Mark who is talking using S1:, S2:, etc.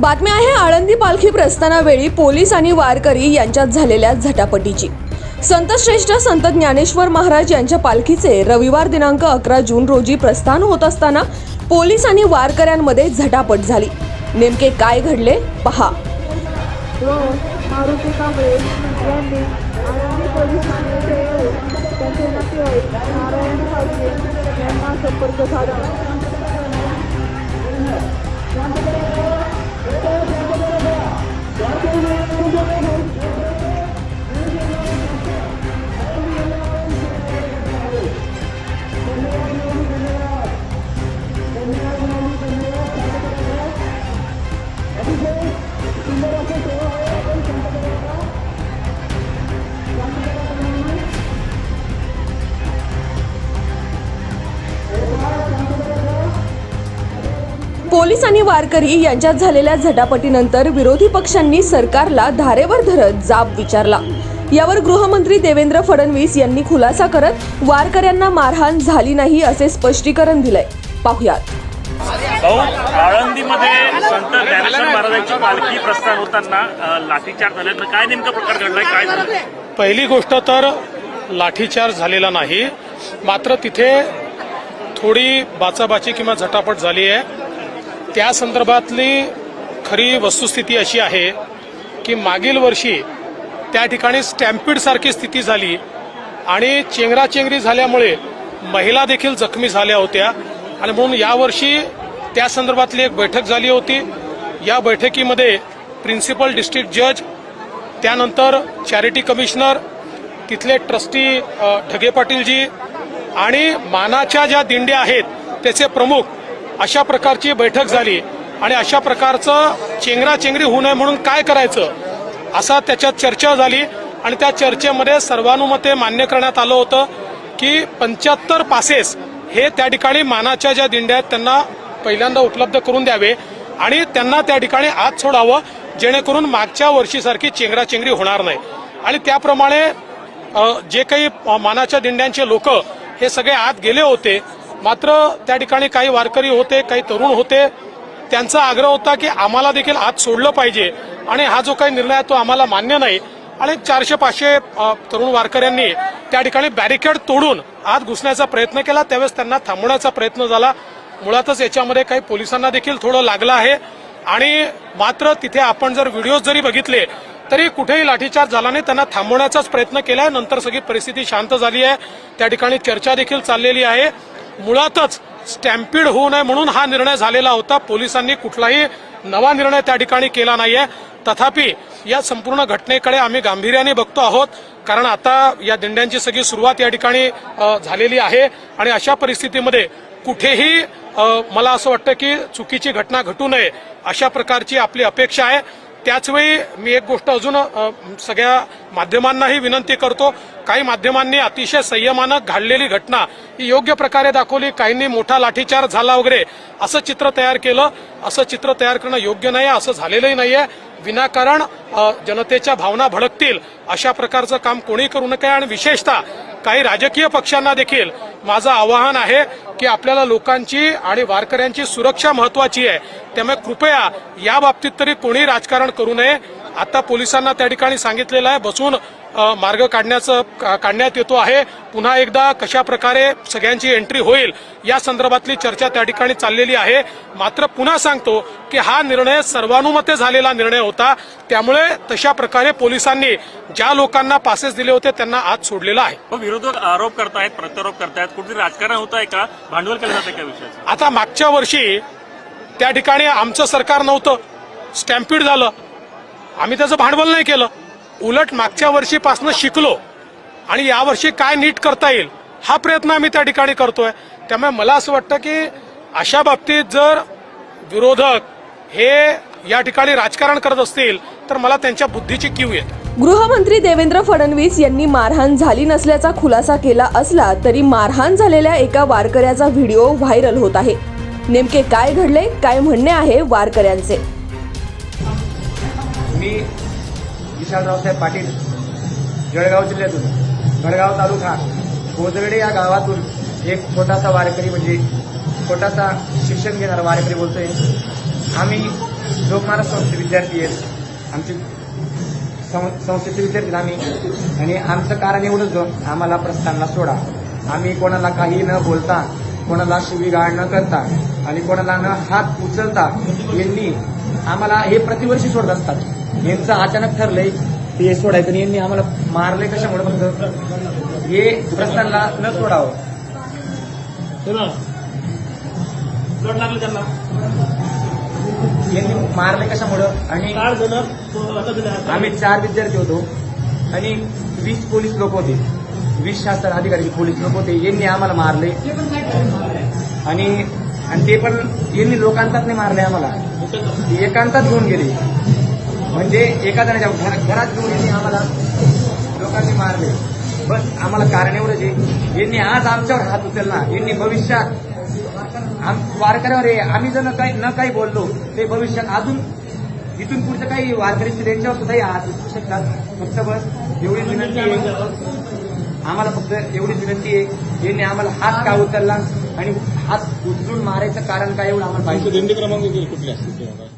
S1: बातमी आहे आळंदी पालखी प्रस्थानावेळी पोलीस आणि वारकरी यांच्यात झालेल्या झटापटीची. संतश्रेष्ठ संत ज्ञानेश्वर महाराज यांच्या पालखीचे रविवार दिनांक अकरा जून रोजी प्रस्थान होत असताना पोलीस आणि वारकऱ्यांमध्ये झटापट झाली. नेमके काय घडले पहा.
S2: मारुती कांबळे यांनी पोलीस त्यांचे नातेवाईक नारायण यांना संपर्क साधला.
S1: 공격을 पोलीस आणि वारकरी यांच्यात झालेल्या झटापटीनंतर विरोधी पक्षांनी सरकारला धारेवर धरत जाब विचारला. यावर गृहमंत्री देवेंद्र फडणवीस यांनी खुलासा करत वारकऱ्यांना मारहाण झाली नाही असे स्पष्टीकरण दिलंय. पाहुयात.
S3: आळंदीमध्ये संत ज्ञानेश्वर महाराजांची पालखी प्रस्थान होताना लाठीचार्ज झाल्यानं काय नेमका प्रकार घडलाय? काय झालं?
S4: पहिली गोष्ट तर लाठीचार्ज झालेला नाही. मात्र तिथे थोडी बाचाबाची किंवा झटापट झाली आहे. त्या संदर्भातली खरी वस्तुस्थिती अशी आहे की मागील वर्षी त्या ठिकाणी स्टॅम्पिडसारखी स्थिती झाली आणि चेंगराचेंगरी झाल्यामुळे महिला देखील जखमी झाल्या होत्या. आणि म्हणून यावर्षी त्या संदर्भातली एक बैठक झाली होती. या बैठकीमध्ये प्रिन्सिपल डिस्ट्रिक्ट जज त्यानंतर चॅरिटी कमिशनर तिथले ट्रस्टी ठगे पाटीलजी आणि मानाच्या ज्या दिंड्या आहेत त्याचे प्रमुख अशा प्रकारची बैठक झाली. आणि अशा प्रकारचं चेंगराचेंगरी होऊ नये म्हणून काय करायचं? असा त्याच्यात चर्चा झाली. आणि त्या चर्चेमध्ये सर्वानुमते मान्य करण्यात आलं होतं की पंच्याहत्तर पासेस हे त्या ठिकाणी मानाच्या ज्या दिंड्या आहेत त्यांना पहिल्यांदा उपलब्ध करून द्यावे. आणि त्यांना त्या ठिकाणी आत सोडावं जेणेकरून मागच्या वर्षीसारखी चेंगराचेंगरी होणार नाही. आणि त्याप्रमाणे जे काही मानाच्या दिंड्यांचे लोक हे सगळे आत गेले होते मात्र त्या ठिकाणी काही वारकरी होते काही तरुण होते. त्यांचा आग्रह होता की आम्हाला देखील आत सोडलं पाहिजे. आणि हा जो काही निर्णय आहे तो आम्हाला मान्य नाही. आणि चारशे पाचशे तरुण वारकऱ्यांनी त्या ठिकाणी बॅरिकेड तोडून आत घुसण्याचा प्रयत्न केला. त्यावेळेस त्यांना थांबवण्याचा प्रयत्न झाला. मुळातच याच्यामध्ये काही पोलिसांना देखील थोडं लागलं आहे. आणि मात्र तिथे आपण जर व्हिडिओ जरी बघितले तरी कुठेही लाठीचार्ज झाला नाही. त्यांना थांबवण्याचाच प्रयत्न केला आहे नंतर सगळी परिस्थिती शांत झाली आहे. त्या ठिकाणी चर्चा देखील चाललेली आहे. मुळातच स्टॅम्पिड होऊ नये म्हणून हा निर्णय झालेला होता. पोलिसांनी कुठलाही नवा निर्णय त्या ठिकाणी केला नाहीये. तथापि या संपूर्ण घटनेकडे आम्ही गांभीर्याने बघतो आहोत. कारण आता या दिंड्यांची सगळी सुरुवात या ठिकाणी झालेली आहे. आणि अशा परिस्थितीमध्ये कुठेही मला असं वाटतं की चुकीची घटना घटू नये अशा प्रकारची आपली अपेक्षा आहे. त्याचवेळी मी एक गोष्ट अजून सगळ्या माध्यमांनाही विनंती करतो. काही माध्यमांनी अतिशय संयमानं घडलेली घटना ही योग्य प्रकारे दाखवली. काहींनी मोठा लाठीचार झाला वगैरे असं चित्र तयार केलं. असं चित्र तयार करणं योग्य नाही असं झालेलंही नाहीये. विनाकारण जनतेच्या भावना भडकतील अशा प्रकारचं काम कोणी करू नका आणि विशेषतः काही राजकीय पक्षांना देखील माझं आवाहन आहे की आपल्याला लोकांची आणि वारकऱ्यांची सुरक्षा महत्वाची आहे. त्यामुळे कृपया या बाबतीत तरी कोणी राजकारण करू नये. आता पोलिसांना त्या ठिकाणी सांगितलेलं आहे बसून मार्ग काढण्याचं काढण्यात येतो आहे. पुन्हा एकदा कशा प्रकारे सगळ्यांची एंट्री होईल या संदर्भातली चर्चा त्या ठिकाणी चाललेली आहे. मात्र पुन्हा सांगतो की हा निर्णय सर्वानुमते झालेला निर्णय होता. त्यामुळे तशा प्रकारे पोलिसांनी ज्या लोकांना पासेस दिले होते त्यांना आत सोडलेला आहे.
S3: विरोधक आरोप करतायत प्रत्यारोप करतायत कुठेतरी राजकारण होत आहे का? भांडवल केलं जातं का
S4: आता मागच्या वर्षी त्या ठिकाणी आमचं सरकार नव्हतं. स्टॅम्पिड झालं. आम्ही त्याचं भांडवल नाही केलं. उलट मागच्या वर्षीपासून शिकलो. आणि यावर्षी काय नीट करता येईल हा प्रयत्न आम्ही त्या ठिकाणी करतोय. त्यामुळे मला असं वाटतं की अशा बाबतीत जर विरोधक हे या ठिकाणी राजकारण करत असतील तर मला त्यांच्या बुद्धीची कीव येते.
S1: गृहमंत्री देवेंद्र फडणवीस यांनी मारहाण झाली नसल्याचा खुलासा केला असला तरी मारहाण झालेल्या एका वारकऱ्याचा व्हिडिओ व्हायरल होत आहे. नेमके काय घडले काय म्हणणे आहे वारकऱ्यांचे?
S5: मी विशालरावसाहेब पाटील जळगाव जिल्ह्यातून गडगाव तालुका गोजगडे या गावातून एक छोटासा वारकरी म्हणजे छोटासा शिक्षण घेणारा वारकरी बोलतोय. आम्ही लोकमानस संस्थेचे विद्यार्थी आहेत. आमचे सं- संस्थेचे विद्यार्थी आम्ही. आणि आमचं कारण एवढंच हो, आम्हाला प्रस्थानला सोडा. आम्ही कोणाला काही न बोलता कोणाला शिवीगाळ न करता आणि कोणाला न हात उचलता यांनी आम्हाला हे प्रतिवर्षी सोडत असतात. यांचं अचानक ठरलंय ते सोडायचं आणि यांनी आम्हाला मारले कशामुळे फक्त? हे प्रस्थानला न सोडावं. यांनी मारले कशामुळं? आणि आम्ही चार विद्यार्थी होतो आणि वीस पोलीस लोक होते. वीस शासन अधिकारी पोलीस लोक होते. यांनी आम्हाला मारले आणि आणि ते पण यांनी लोकांतात नाही मारले आम्हाला. एकांतात घेऊन गेले. म्हणजे एका जणाच्या घरात घेऊन यांनी आम्हाला लोकांनी मारले. बस आम्हाला कारण एवढंच आहे. यांनी आज आमच्यावर हात उचलला. यांनी भविष्यात आम वारकऱ्यावर आम्ही जर काही न काही बोललो ते भविष्यात अजून इथून पुढचं काही वारकरी त्यांच्यावर सुद्धा हात उचलू शकतात. फक्त बस एवढीच विनंती आहे. आम्हाला फक्त एवढीच विनंती आहे. यांनी आम्हाला हात का उचलला? आणि हात उचलून मारायचं कारण काय एवढं आम्हाला पाहिजे
S6: दिंडी क्रमांक कुठले असतील?